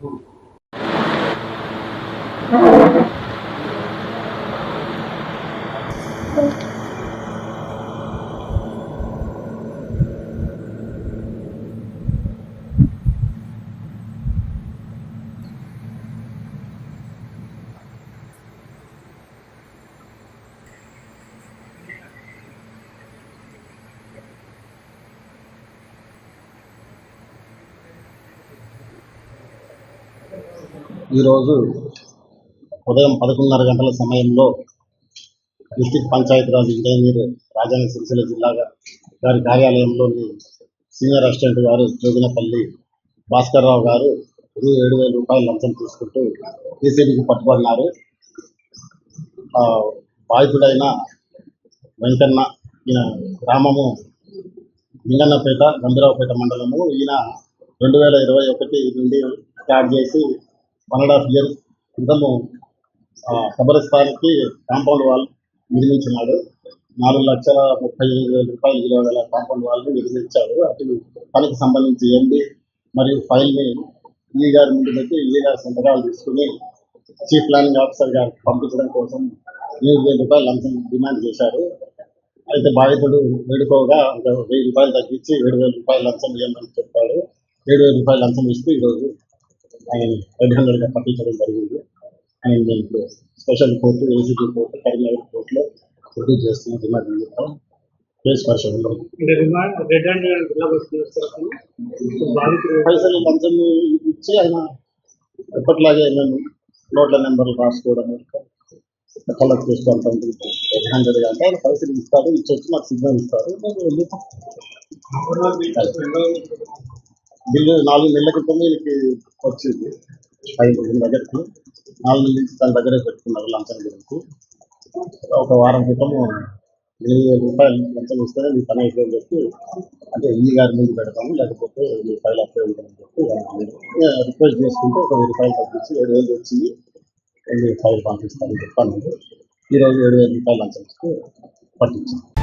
Thank you. ఈరోజు ఉదయం పదకొండున్నర గంటల సమయంలో డిస్టిక్ పంచాయతీరాజ్ ఇంజనీర్ రాజన్న సిరిసిల్ల జిల్లాగా గారి కార్యాలయంలోని సీనియర్ అసిస్టెంట్ గారు జోగినపల్లి భాస్కర్రావు గారు రూ ఏడు వేల రూపాయలు లంచం తీసుకుంటూ ఏసీబీకి పట్టుబడినారు. ఆ, బాధితుడైన వెంకన్న ఈయన గ్రామము నింగన్నపేట గంభీరావుపేట మండలము. ఈయన రెండు వేల ఇరవై ఒకటి నుండి స్టార్ట్ చేసి వన్ అండ్ హాఫ్ ఇయర్స్ క్రితము ఆ, కాంపౌండ్ వాల్ నిర్మించినాడు. నాలుగు లక్షల ముప్పై ఐదు వేల రూపాయలు విలువ గల కాంపౌండ్ వాల్ నిర్మించాడు. అటు పనికి సంబంధించి ఎండి మరియు ఫైల్ని ఈ గారి ముందు పెట్టి ఈ గారి సంతకాలు తీసుకుని చీఫ్ ప్లానింగ్ ఆఫీసర్ గారికి పంపించడం కోసం ఎనిమిది వేల రూపాయలు లంచం డిమాండ్ చేశారు. అయితే బాధితుడు వేడుకోగా ఒక వెయ్యి రూపాయలు తగ్గించి ఏడు వేల రూపాయలు లంచం ఇవ్వమని చెప్పాడు. ఏడు వేల రూపాయలు లంచం ఇస్తూ ఈరోజు ఆయన రెడ్ హండ్రెడ్గా పట్టించడం జరిగింది ఆయన ఇప్పుడు special court ACB court Karimnagar కోర్టులో ప్రొడ్యూస్ చేస్తున్న రిమాండ్ నిమిత్తం కేసు పరిశోధనలో పైసలు లంచం ఇచ్చి ఆయన ఎప్పటిలాగే మేము నోట్ల నెంబర్లు రాసుకోవడం కలర్ చేసుకోవడం రెడ్ హండ్రెడ్ అంటే ఆయన పైసలు ఇస్తాడు ఇచ్చొచ్చి నాకు సిగ్నల్ ఇస్తారు నేను వెళ్ళి బిల్లు నాలుగు నెలల క్రితం వీళ్ళకి వచ్చింది. ఐదు దగ్గరకు దగ్గరికి నాలుగు నెలల నుంచి తన దగ్గరే పెట్టుకున్నారు లంచం గురించి. ఒక వారం క్రితం ఎనిమిది వేల రూపాయలు లంచం ఇస్తే మీ పని అయిపోయింది చెప్పి అంటే ఈ గారి ముందు పెడతాము లేకపోతే మీ ఫైల్ అప్లై ఉంటుందని చెప్పి రిక్వెస్ట్ చేసుకుంటే ఒక వెయ్యి రూపాయలు పంపించి ఏడు వేలు వచ్చింది మీ ఫైల్ పంపిస్తానని చెప్పాను. ఈరోజు ఏడు వేల రూపాయలు లంచం ఇస్తే పట్టించాను